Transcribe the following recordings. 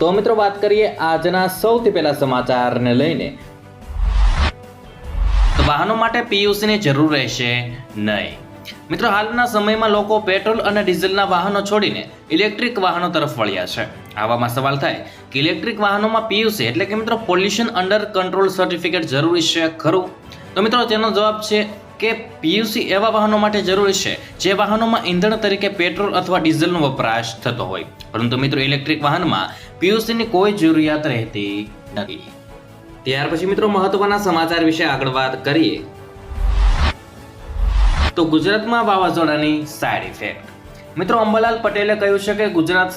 તો મિત્રો વાત કરીએ આજના સૌથી પહેલા સમાચારને લઈને. તો વાહનો માટે પીયુસીની જરૂર રહેશે નહીં. મિત્રો, હાલના સમયમાં લોકો પેટ્રોલ અને ડીઝલના વાહનો છોડીને ઇલેક્ટ્રિક વાહનો તરફ વળ્યા છે. આવામાં સવાલ થાય કે ઇલેક્ટ્રિક વાહનોમાં પીયુસી એટલે કે મિત્રો, પોલ્યુશન અંડર કંટ્રોલ સર્ટિફિકેટ જરૂરી છે ખરું? તો મિત્રો, તેનો જવાબ છે કે પીયુસી એવા વાહનો માટે જરૂરી છે જે વાહનોમાં ઈંધણ તરીકે પેટ્રોલ અથવા ડીઝલનો વપરાશ થતો હોય. પરંતુ મિત્રો, ઇલેક્ટ્રિક વાહનમાં પીયુસીની કોઈ જરૂરિયાત રહેતી નથી. ત્યાર પછી મિત્રો, મહત્વના સમાચાર વિશે આગળ વાત કરીએ. તો ગુજરાતમાં વાવાઝોડાની સાઇડ ઇફેક્ટ મિત્રો, અંબાલાલ પટેલે કહ્યું છે કે ગુજરાત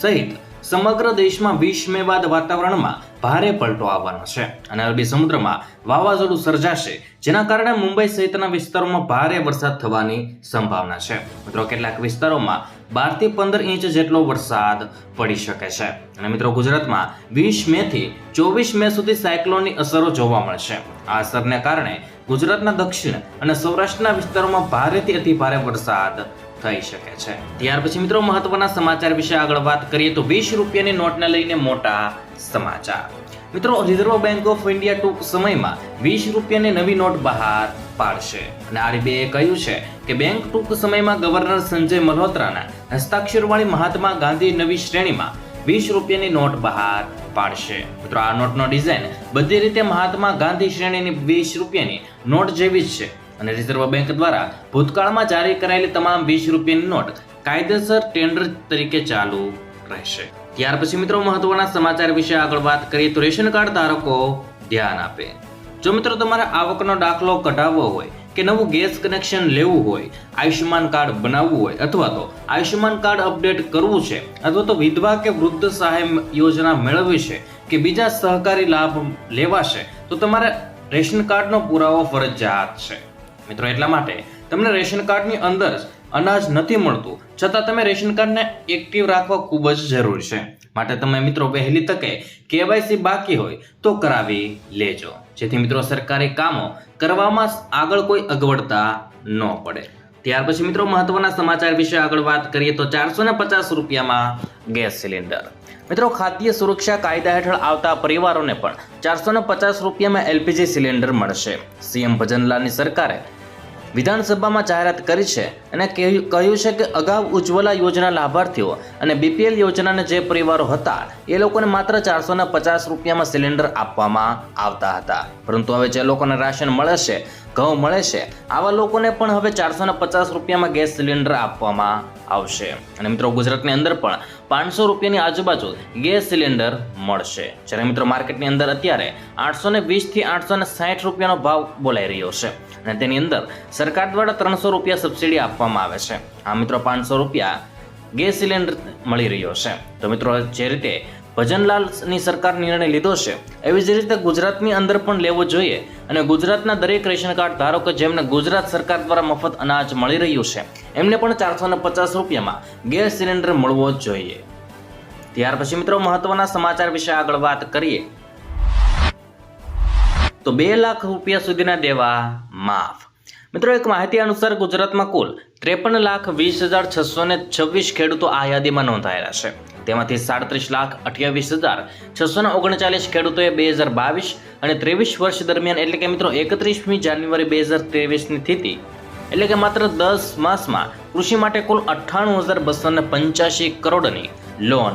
સહિત સમગ્ર દેશમાં વીસ મે બાદ વાતાવરણમાં ભારે પલટો આવવાનો છે અને અરબી સમુદ્રમાં વાવાઝોડું સર્જાશે, જેના કારણે મુંબઈ સહિતના વિસ્તારોમાં ભારે વરસાદ થવાની સંભાવના છે. મિત્રો, કેટલાક વિસ્તારોમાં બારથી પંદર ઇંચ જેટલો વરસાદ પડી શકે છે. અને મિત્રો, ગુજરાતમાં વીસ મે થી ચોવીસ મે સુધી સાયક્લોનની અસરો જોવા મળશે. આ અસરને કારણે ગુજરાતના દક્ષિણ અને સૌરાષ્ટ્રના વિસ્તારોમાં ભારેથી અતિ ભારે વરસાદ થઈ શકે છે. ત્યાર પછી મિત્રો મહત્વના સમાચાર વિશે આગળ વાત કરીએ તો વીસ રૂપિયાની નોટને લઈને મોટા સમાચાર. મિત્રો રિઝર્વ બેંક ઓફ ઇન્ડિયા ટૂંક સમયમાં વીસ રૂપિયાની નવી નોટ બહાર પાડશે. અને આરબીઆઈએ કહ્યું છે કે બેંક ટૂંક સમયમાં ગવર્નર સંજય મલ્હોત્રાના હસ્તાક્ષરવાળી મહાત્મા ગાંધી નવી શ્રેણીમાં વીસ રૂપિયાની નોટ બહાર પાડશે. મિત્રો, આ નોટનો ડિઝાઇન બધી રીતે મહાત્મા ગાંધી શ્રેણીની વીસ રૂપિયાની નોટ જેવી જ છે. અને રિઝર્વ બેંક દ્વારા ભૂતકાળમાં જારી કરાયેલી તમામ વીસ રૂપિયાની નોટ કાયદેસર ટેન્ડર તરીકે ચાલુ રહેશે. ત્યાર પછી મિત્રો મહત્વના સમાચાર વિશે આગળ વાત કરીએ તો રેશન કાર્ડ ધારકો ધ્યાન આપે. જો મિત્રો તમારે આવકનો દાખલો કઢાવવો હોય કે નવું ગેસ કનેક્શન લેવું હોય, આયુષ્યમાન કાર્ડ બનાવવું હોય અથવા તો આયુષ્યમાન કાર્ડ અપડેટ કરવું છે અથવા તો વિધવા કે વૃદ્ધ સહાય યોજના મેળવવી છે કે બીજા સહકારી લાભ લેવાશે, તો તમારે રેશન કાર્ડનો પુરાવો ફરજિયાત છે. મિત્રો, એટલા માટે તમને રેશન કાર્ડની અંદર અનાજ નથી મળતું. છતાં તમે રેશન કાર્ડને એક્ટિવ રાખવા ખૂબ જ જરૂરી છે. માટે તમે મિત્રો વહેલી તકે કેવાયસી બાકી હોય તો કરાવી લેજો. જેથી મિત્રો સરકારી કામો કરવામાં આગળ કોઈ અગવડતા ન પડે. ત્યાર પછી મિત્રો મહત્વના સમાચાર વિશે આગળ વાત કરીએ તો ચારસો ને પચાસ રૂપિયામાં ગેસ સિલિન્ડર. મિત્રો, ખાદ્ય સુરક્ષા કાયદા હેઠળ આવતા પરિવારોને પણ ચારસો ને પચાસ રૂપિયામાં એલપીજી સિલિન્ડર મળશે. સીએમ ભજનલાલની સરકારે વિધાનસભામાં જાહેરાત કરી છે અને કહ્યું છે કે અગાઉ ઉજ્જવલા યોજના લાભાર્થીઓ અને બીપીએલ યોજનાના જે પરિવારો હતા, એ લોકોને માત્ર ચારસો પચાસ રૂપિયામાં સિલિન્ડર આપવામાં આવતા હતા. પરંતુ હવે જે લોકોને રાશન મળે છે ઘઉં મળે છે. આવા લોકોને પણ હવે ચારસો પચાસ રૂપિયામાં ગેસ સિલિન્ડર આપવામાં આવશે. અને મિત્રો ગુજરાતની અંદર પણ પાંચસો રૂપિયાની આજુબાજુ ગેસ સિલિન્ડર મળશે. જ્યારે મિત્રો માર્કેટની અંદર અત્યારે આઠસો ને વીસથી આઠસો ને સાઠ રૂપિયાનો ભાવ બોલાઈ રહ્યો છે. અને તેની અંદર સરકાર દ્વારા ત્રણસો રૂપિયા સબસિડી આપવામાં આવે છે. આ મિત્રો, પાંચસો રૂપિયા ગેસ સિલિન્ડર મળી રહ્યો છે. તો મિત્રો, જે રીતે ભજનલાલની સરકાર નિર્ણય લીધો છે. એવી જ રીતે ગુજરાતની અંદર પણ લેવો જોઈએ અને ગુજરાતના દરેક રેશન કાર્ડ ધારકો જેમને ગુજરાત સરકાર દ્વારા મફત અનાજ મળી રહ્યું છે, એમને પણ ચારસો પચાસ રૂપિયામાં ગેસ સિલિન્ડર મળવો જ જોઈએ. ત્યાર પછી મિત્રો મહત્વના સમાચાર વિશે આગળ વાત કરીએ. તો બે લાખ રૂપિયા સુધીના દેવા માફ. મિત્રો એક માહિતી અનુસાર ગુજરાતમાં કુલ ત્રેપન લાખ વીસ હજાર છસો ને છવ્વીસ ખેડૂતો આ યાદીમાં નોંધાયેલા છે. તેમાંથી સાડત્રીસ લાખ અઠ્યાવીસ હજાર છસો ઓગણચાલીસ ખેડૂતોએ બે હજાર બાવીસ અને ત્રેવીસ વર્ષ દરમિયાન એટલે કે મિત્રો એકત્રીસમી જાન્યુઆરી બે હજાર ત્રેવીસની સ્થિતિ. એટલે કે માત્ર દસ માસમાં કૃષિ માટે કુલ અઠ્ઠાણું હજાર બસો ને પંચ્યાસી કરોડની લોન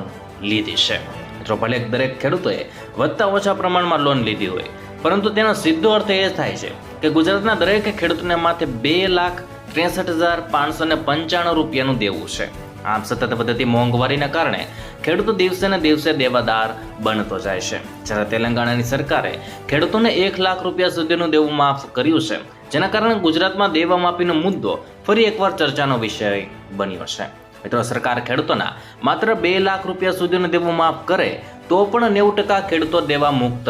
લીધી છે. મિત્રો, ભલે દરેક ખેડૂતોએ વધતા ઓછા પ્રમાણમાં લોન લીધી હોય, પરંતુ તેનો સીધો અર્થ એ થાય છે કે ગુજરાતના દરેક ખેડૂતને માથે બે લાખ ત્રેસઠ હજાર પાંચસો ને પંચાણું રૂપિયાનું દેવું છે. આમ સતત વધતી મોંઘવારીના કારણે ખેડૂતો દિવસે ને દિવસે દેવાદાર બનતો જાય છે. જ્યારે તેલંગાણાની સરકારે ખેડૂતોને એક લાખ રૂપિયા સુધીનું દેવું માફ કર્યું છે, જેના કારણે ગુજરાતમાં દેવા માફીનો મુદ્દો ફરી એકવાર ચર્ચાનો વિષય બન્યો છે. મિત્રો, સરકાર ખેડૂતોના માત્ર બે લાખ રૂપિયા સુધીનું દેવું માફ કરે તો પણ નેવું ટકા ખેડૂતો દેવા મુક્ત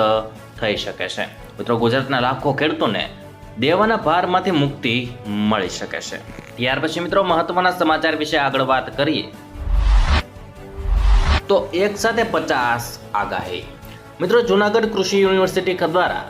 થઈ શકે છે. મિત્રો, ગુજરાતના લાખો ખેડૂતોને દેવાના ભારમાંથી મુક્તિ મળી શકે છે. ત્યાર પછી મિત્રો મહત્વના સમાચાર વિશે આગળ વાત કરીએ. તો એક સાથે પચાસ આગાહી. મિત્રો જુનાગઢ કૃષિ યુનિવર્સિટી દ્વારા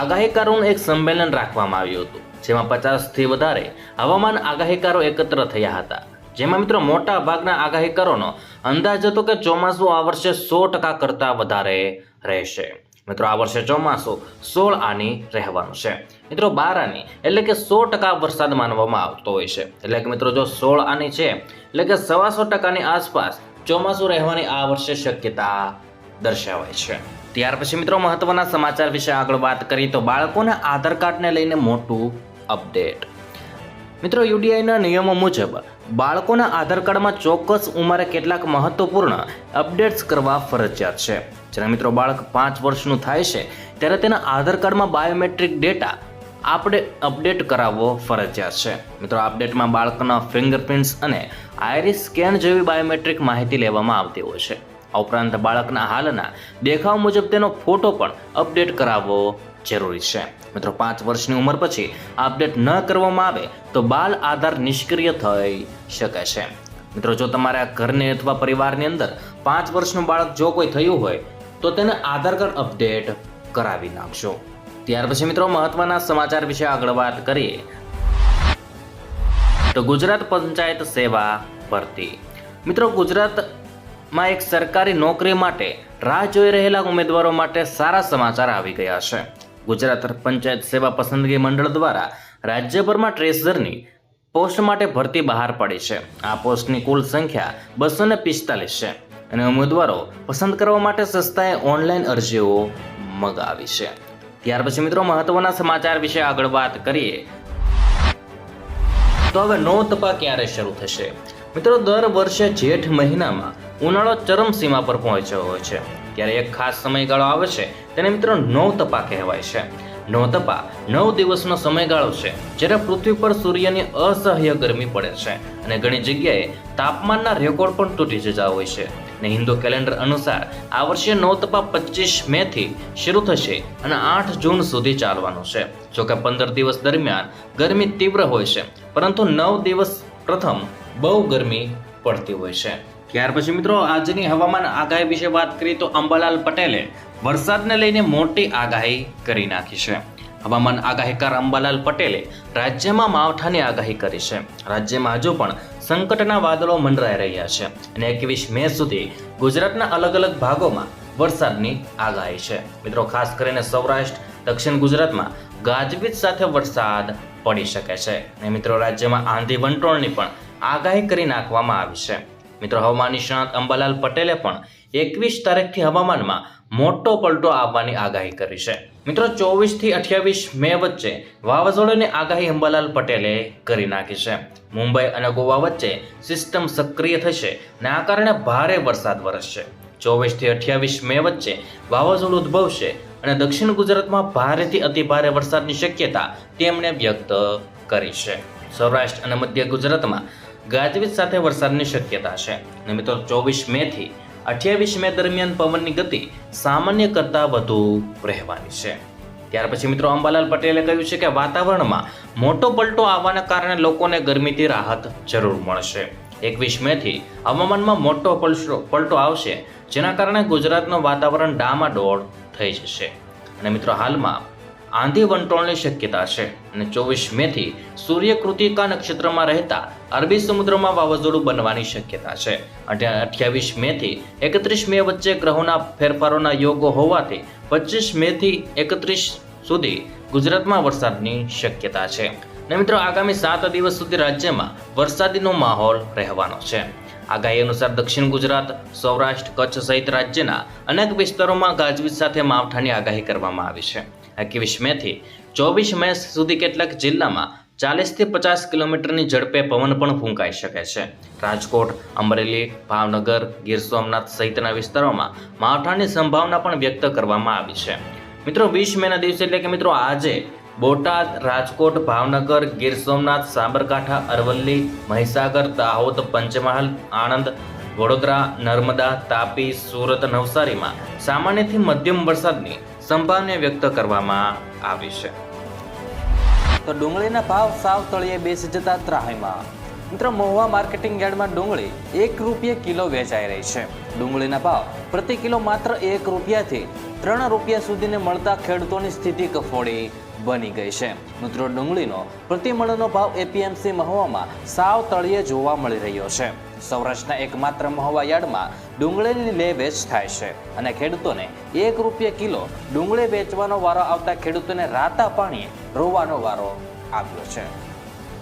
આગાહીકારોનું એક સંમેલન રાખવામાં આવ્યું હતું, જેમાં પચાસથી વધારે હવામાન આગાહીકારો એકત્ર થયા હતા. જેમાં મિત્રો મોટા ભાગના આગાહીકારોનો અંદાજ હતો કે ચોમાસું આ વર્ષે સો ટકા કરતાં વધારે રહેશે. મિત્રો આ વર્ષે ચોમાસું સોળ આની રહેવાનું છે. મિત્રો બાર આની એટલે કે સો ટકા વરસાદ માનવામાં આવતો હોય છે. એટલે કે મિત્રો જો સોળ આની છે, એટલે કે સવાસો ટકાની આસપાસ ચોમાસું રહેવાની આ વર્ષે શક્યતા દર્શાવાય છે. ત્યાર પછી મિત્રો મહત્વના સમાચાર વિશે આગળ વાત કરીએ તો બાળકોના આધાર કાર્ડને લઈને મોટું અપડેટ. મિત્રો યુડીઆઈના નિયમો મુજબ બાળકોના આધાર કાર્ડમાં ચોક્કસ ઉંમરે કેટલાક મહત્વપૂર્ણ અપડેટ્સ કરવા ફરજિયાત છે. જ્યારે મિત્રો બાળક પાંચ વર્ષનું થાય છે, ત્યારે તેના આધાર કાર્ડમાં બાયોમેટ્રિક ડેટા આપણે અપડેટ કરાવવો ફરજિયાત છે. મિત્રો અપડેટમાં બાળકના ફિંગરપ્રિન્ટ્સ અને આઈરિસ સ્કેન જેવી બાયોમેટ્રિક માહિતી લેવામાં આવતી હોય છે. આ ઉપરાંત બાળકના હાલના દેખાવ મુજબ તેનો ફોટો પણ અપડેટ કરાવવો જરૂરી છે. મિત્રો, પાંચ વર્ષની ઉંમર પછી અપડેટ ન કરવામાં આવે તો બાલ આધાર નિષ્ક્રિય થઈ શકે છે. મિત્રો, જો તમારા ઘરની અથવા પરિવારની અંદર પાંચ વર્ષનું બાળક જો કોઈ થયું હોય તો તેને આધાર કાર્ડ અપડેટ કરાવી નાખશો ત્યાર પછી મિત્રો મહત્વના સમાચાર વિશે આગળ વાત કરીએ. તો ગુજરાત પંચાયત સેવા ભરતી. મિત્રો ગુજરાતમાં એક સરકારી નોકરી માટે રાહ જોઈ રહેલા ઉમેદવારો માટે સારા સમાચાર આવી ગયા છે. ગુજરાત પંચાયત સેવા પસંદગી મંડળ દ્વારા રાજ્યભરમાં ટ્રેઝરની પોસ્ટ માટે ભરતી બહાર પડી છે. આ પોસ્ટની કુલ સંખ્યા બસો ને પિસ્તાલીસ છે અને ઉમેદવારો પસંદ કરવા માટે સંસ્થાએ ઓનલાઈન અરજીઓ મગાવી છે. ત્યાર પછી મિત્રો મહત્વના સમાચાર વિશે આગળ વાત કરીએ. તો હવે નો તપા ક્યારે શરૂ થશે? મિત્રો દર વર્ષે જેઠ મહિનામાં ઉનાળો ચરમસીમા પર પહોંચ્યો હોય છે. ત્યારે એક ખાસ સમયગાળો આવે છે, તેને મિત્રો નવ તપા કહેવાય છે. નવ તપા નવ દિવસનો સમયગાળો છે, જ્યારે પૃથ્વી પર સૂર્યની અસહ્ય ગરમી પડે છે અને ઘણી જગ્યાએ તાપમાનના રેકોર્ડ પણ તૂટી જતા હોય છે. અને હિન્દુ કેલેન્ડર અનુસાર આ વર્ષે નવ તપા પચીસ મે થી શરૂ થશે અને આઠ જૂન સુધી ચાલવાનું છે. જોકે પંદર દિવસ દરમિયાન ગરમી તીવ્ર હોય છે, પરંતુ નવ દિવસ પ્રથમ બહુ ગરમી પડતી હોય છે. ત્યાર પછી મિત્રો, આજની હવામાન આગાહી વિશે વાત કરીએ તો અંબાલાલ પટેલે વરસાદને લઈને મોટી આગાહી કરી નાખી છે. હવામાન આગાહીકાર અંબાલાલ પટેલે રાજ્યમાં માવઠાની આગાહી કરી છે. રાજ્યમાં હજુ પણ સંકટના વાદળો મંડરાઈ રહ્યા છે અને એકવીસ મે સુધી ગુજરાતના અલગ અલગ ભાગોમાં વરસાદની આગાહી છે. મિત્રો, ખાસ કરીને સૌરાષ્ટ્ર, દક્ષિણ ગુજરાતમાં ગાજવીજ સાથે વરસાદ પડી શકે છે. અને મિત્રો, રાજ્યમાં આંધી વંટોળની પણ આગાહી કરી નાખવામાં આવી છે. મિત્રો, હવામાન નિષ્ણાત અંબાલાલ પટેલે પણ એકવીસ તારીખથી હવામાનમાં મોટો પલટો આવવાની આગાહી કરી છે. મિત્રો, ચોવીસથી અઠ્યાવીસ મે વચ્ચે વાવાઝોડાની આગાહી અંબાલાલ પટેલે કરી નાખી છે. મુંબઈ અને ગોવા વચ્ચે સિસ્ટમ સક્રિય થશે અને આ કારણે ભારે વરસાદ વરસશે. ચોવીસથી અઠ્યાવીસ મે વચ્ચે વાવાઝોડું ઉદ્ભવશે અને દક્ષિણ ગુજરાતમાં ભારેથી અતિભારે વરસાદની શક્યતા તેમણે વ્યક્ત કરી છે સૌરાષ્ટ્ર અને મધ્ય ગુજરાતમાં ગાજવીજ સાથે વરસાદની શક્યતા છે. અને મિત્રો, ચોવીસ મે થી અઠ્યાવીસ મે દરમિયાન પવનની ગતિ સામાન્ય કરતાં વધુ રહેવાની છે. ત્યાર પછી મિત્રો અંબાલાલ પટેલે કહ્યું છે કે વાતાવરણમાં મોટો પલટો આવવાના કારણે લોકોને ગરમીથી રાહત જરૂર મળશે. એકવીસ મે થી હવામાનમાં મોટો પલટો પલટો આવશે, જેના કારણે ગુજરાતનું વાતાવરણ ડામાડોળ થઈ જશે. અને મિત્રો હાલમાં આંધી વંટોળની શક્યતા છે અને ચોવીસ મે થી સૂર્ય કૃતિકા નક્ષત્રમાં રહેતા અરબી સમુદ્રમાં વાવાઝોડું બનવાની શક્યતા છે. અને અઠ્યાવીસ મે થી એકત્રીસ મે વચ્ચે ગ્રહોના ફેરફારોના યોગો હોવાથી પચીસ મે થી એકત્રીસ સુધી ગુજરાતમાં વરસાદની શક્યતા છે. ને મિત્રો, આગામી સાત દિવસ સુધી રાજ્યમાં વરસાદીનો માહોલ રહેવાનો છે. આગાહી અનુસાર દક્ષિણ ગુજરાત, સૌરાષ્ટ્ર, કચ્છ સહિત રાજ્યના અનેક વિસ્તારોમાં ગાજવીજ સાથે માવઠાની આગાહી કરવામાં આવી છે. એકવીસ મે થી ચોવીસ મે સુધી કેટલાક જિલ્લામાં ચાલીસથી પચાસ કિલોમીટરની ઝડપે પવન પણ ફૂંકાઈ શકે છે. રાજકોટ, અમરેલી, ભાવનગર, ગીર સોમનાથ સહિતના વિસ્તારોમાં માવઠાની સંભાવના પણ વ્યક્ત કરવામાં આવી છે. મિત્રો વીસ મેના દિવસે એટલે કે મિત્રો આજે બોટાદ, રાજકોટ, ભાવનગર, ગીર સોમનાથ, સાબરકાંઠા, અરવલ્લી, મહીસાગર, દાહોદ, પંચમહાલ, આણંદ, વડોદરા, નર્મદા, તાપી, સુરત, નવસારીમાં સામાન્યથી મધ્યમ વરસાદની સંભાવના વ્યક્ત કરવામાં આવી છે. તો ડુંગળીના ભાવ સાવ તળિયે બેસી જતા ત્રાહીમાં. મિત્ર, મહુવા માર્કેટિંગ યાર્ડમાં ડુંગળી એક રૂપિયા કિલો વેચાઈ રહી છે. ડુંગળીના ભાવ પ્રતિ કિલો માત્ર એક રૂપિયાથી ત્રણ રૂપિયા સુધીને મળતા ખેડૂતોની સ્થિતિ કફોડી બની ગઈ છે. મિત્રો ડુંગળીનો પ્રતિમળનો ભાવ એપીએમસી મહુવામાં સાવ તળિયે જોવા મળી રહ્યો છે. સૌરાષ્ટ્રના એકમાત્ર મહુવા યાર્ડમાં ડુંગળીની લે વેચ થાય છે અને ખેડૂતોને એક રૂપિયા કિલો ડુંગળી વેચવાનો વારો આવતા ખેડૂતોને રાતા પાણીએ રોવાનો વારો આવ્યો છે.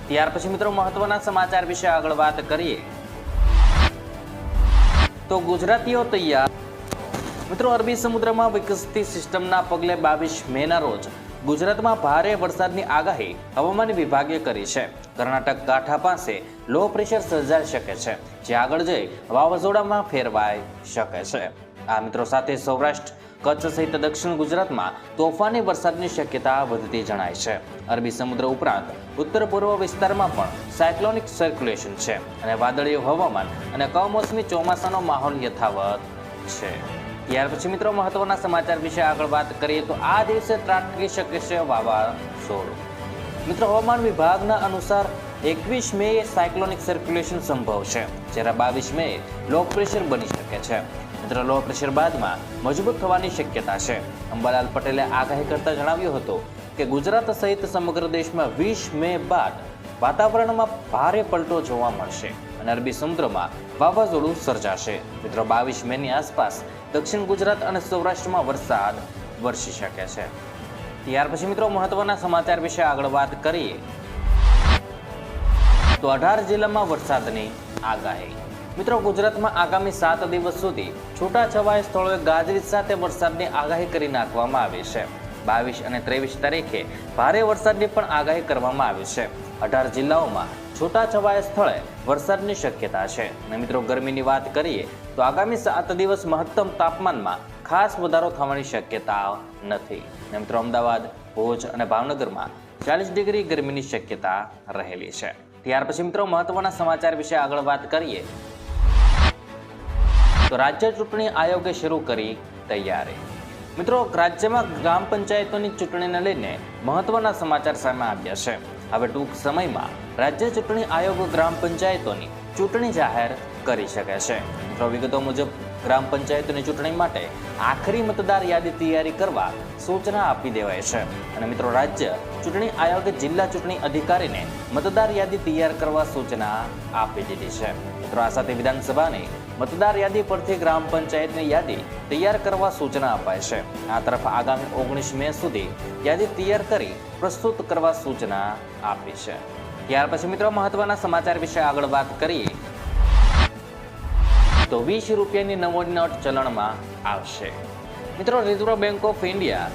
ત્યાર પછી મિત્રો મહત્વના સમાચાર વિશે આગળ વાત કરીએ. તો ગુજરાતીઓ તૈયાર મિત્રો, અરબી સમુદ્રમાં વિકસતી સિસ્ટમના પગલે બાવીસ મેના રોજ ગુજરાતમાં ભારે વરસાદની આગાહી હવામાન વિભાગે કરી છે. કર્ણાટક કાંઠા પાસે લો પ્રેશર સર્જાઈ શકે છે, જે આગળ જઈ વાવાઝોડામાં ફેરવાઈ શકે છે. આ મિત્રો સાથે સૌરાષ્ટ્ર, કચ્છ સહિત દક્ષિણ ગુજરાતમાં તોફાની વરસાદની શક્યતા વધતી જણાય છે. અરબી સમુદ્ર ઉપરાંત ઉત્તર પૂર્વ વિસ્તારમાં પણ સાયક્લોનિક સર્ક્યુલેશન છે અને વાદળીય હવામાન અને કમોસમી ચોમાસાનો માહોલ યથાવત છે. ત્યાર પછી મિત્રો મહત્વના સમાચાર વિશે આગળ વાત કરીએ તો આ દિવસે ત્રાટકી શકે છે વાવાઝોડું મિત્રો હવામાન વિભાગના અનુસાર એકવીસ મે સાયક્લોનિક સર્ક્યુલેશન સંભવ છે, જ્યારે બાવીસ મે લો પ્રેશર બની શકે છે. મિત્ર લો પ્રેશર બાદમાં મજબૂત થવાની શક્યતા છે. અંબાલાલ પટેલે આગાહી કરતા જણાવ્યું હતું કે ગુજરાત સહિત સમગ્ર દેશમાં વીસ મે બાદ વાતાવરણમાં ભારે પલટો જોવા મળશે. અને અરબી સમુદ્રમાં વાવાઝોડું સર્જાશે. મિત્રો, બાવીસ મેની આસપાસ દક્ષિણ ગુજરાત અને સૌરાષ્ટ્રમાં વરસાદ વરસી શકે છે. ત્યાર પછી મિત્રો, મહત્વના સમાચાર વિશે આગળ વાત કરીએ. તો અઢાર જિલ્લામાં વરસાદની આગાહી. મિત્રો, ગુજરાતમાં આગામી સાત દિવસ સુધી છૂટાછવાયા સ્થળોએ ગાજવીજ સાથે વરસાદની આગાહી કરી નાખવામાં આવી છે. બાવીસ અને ત્રેવીસ તારીખે ભારે વરસાદની પણ આગાહી કરવામાં આવી છે. અઢાર જિલ્લાઓમાં છૂટાછવાયા સ્થળે વરસાદની શક્યતા છે. અને મિત્રો, ગરમીની વાત કરીએ તો આગામી સાત દિવસ મહત્તમ તાપમાનમાં ખાસ વધારો થવાની શક્યતા નથી. અને મિત્રો, અમદાવાદ, ભુજ અને ભાવનગરમાં ચાલીસ ડિગ્રી ગરમીની શક્યતા રહેલી છે. ત્યાર પછી મિત્રો, મહત્વના સમાચાર વિશે આગળ વાત કરીએ. તો રાજ્ય ચૂંટણી આયોગે શરૂ કરી તૈયારી. મિત્રો, રાજ્યમાં ગ્રામ પંચાયતોની ચૂંટણીને લઈને મહત્વના સમાચાર સામે આવ્યા છે. હવે ટૂંક સમયમાં રાજ્ય ચૂંટણી આયોગ ગ્રામ પંચાયતોની ચૂંટણી જાહેર કરી શકે છે. મિત્રો, વિગતો મુજબ ગ્રામ પંચાયતોની ચૂંટણી માટે આખરી મતદાર યાદી તૈયારી કરવા સૂચના આપી દેવાય છે. અને મિત્રો, રાજ્ય ચૂંટણી આયોગે જિલ્લા ચૂંટણી અધિકારીને મતદાર યાદી તૈયાર કરવા સૂચના આપી દીધી છે. મિત્રો, આ સાથે વિધાનસભાની મતદાર યાદી પરથી ગ્રામ પંચાયતની યાદી તૈયાર કરવા સૂચના અપાય છે. આ તરફ આગામી ઓગણીસ મે સુધી યાદી તૈયાર કરી પ્રસ્તુત કરવા સૂચના આપી છે. ત્યાર પછી મિત્રો મહત્વના સમાચાર વિશે આગળ વાત કરીએ. તો વીસ રૂપિયાની નવો નોટ ચલણમાં આવશે. મિત્રો રિઝર્વ બેંક ઓફ ઇન્ડિયા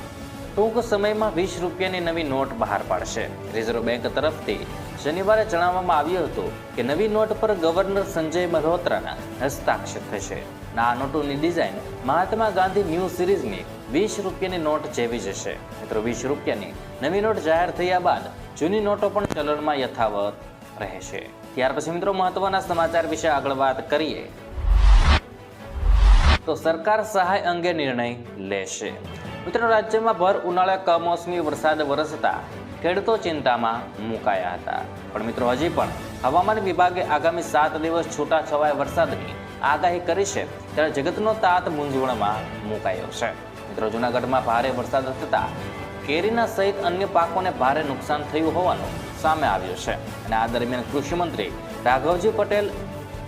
ટૂંક સમયમાં વીસ રૂપિયાની નવી નોટ બહાર પાડશે. રિઝર્વ બેંક તરફથી શનિવારે જણાવવામાં આવ્યું હતું કે નવી નોટ પર ગવર્નર સંજય મલ્હોત્રાના હસ્તાક્ષર થશે. આ નોટોની ડિઝાઇન મહાત્મા ગાંધી ન્યૂ સિરીઝની વીસ રૂપિયાની નોટ જેવી જ હશે. મિત્રો, વીસ રૂપિયાની નવી નોટ જાહેર થયા બાદ જૂની નોટો પણ ચલણમાં યથાવત રહેશે. ત્યાર પછી મિત્રો, મહત્વના સમાચાર વિશે આગળ વાત કરીએ. તો સરકાર સહાય અંગે નિર્ણય લેશે. મિત્રો, રાજ્યમાં ભર ઉનાળે કમોસમી વરસાદ વરસતા ખેડૂતો ચિંતામાં મુકાયા હતા. પણ મિત્રો, હજી પણ હવામાન વિભાગે આગામી સાત દિવસ છૂટા છવાય વરસાદની આગાહી કરી છે. ત્યારે જગતનો તાત મૂંઝવણમાં મુકાયો છે. મિત્રો, જૂનાગઢમાં ભારે વરસાદ થતા કેરીના સહિત અન્ય પાકોને ભારે નુકસાન થયું હોવાનું સામે આવ્યું છે. અને આ દરમિયાન કૃષિમંત્રી રાઘવજી પટેલ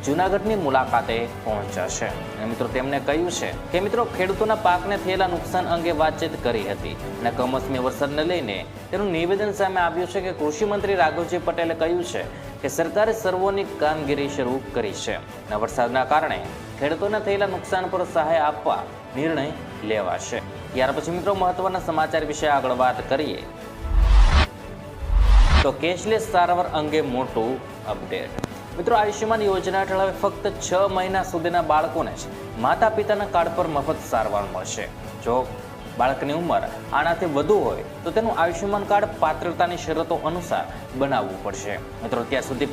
જૂનાગઢની મુલાકાતે પહોંચ્યા છે. અને મિત્રો તેમણે કહ્યું છે કે મિત્રો ખેડૂતોના પાકને થયેલા નુકસાન અંગે વાતચીત કરી હતી અને કમોસમી વરસાદને લઈને તેનું નિવેદન સામે આવ્યું છે કે કૃષિ મંત્રી રાઘવજી પટેલે કહ્યું છે કે સરકારે સર્વોની કામગીરી શરૂ કરી છે. અને વરસાદના કારણે ખેડૂતોને થયેલા નુકસાન પર સહાય આપવા નિર્ણય લેવાશે. ત્યાર પછી મિત્રો મહત્વના સમાચાર વિશે આગળ વાત કરીએ. તો કેશલેસ સારવાર અંગે મોટું અપડેટ. મિત્રો, આયુષ્યમાન યોજના હેઠળ હવે ફક્ત છ મહિના સુધીના બાળકોને જ માતા પિતાના કાર્ડ પર મફત સારવાર મળશે. જો બાળકની ઉંમર આનાથી વધુ હોય, તો તેનું આયુષ્યમાન કાર્ડ પાત્રતાની શરતો અનુસાર બનાવવું પડશે. મિત્રો ત્યાં સુધી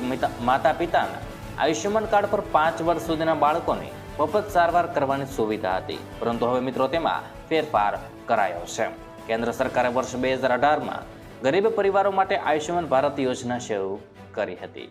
માતા પિતાના આયુષ્યમાન કાર્ડ પર પાંચ વર્ષ સુધીના બાળકોને મફત સારવાર કરવાની સુવિધા હતી. પરંતુ હવે મિત્રો, તેમાં ફેરફાર કરાયો છે. કેન્દ્ર સરકારે વર્ષ બે હજાર અઢારમાં ગરીબ પરિવારો માટે આયુષ્યમાન ભારત યોજના શરૂ કરી હતી.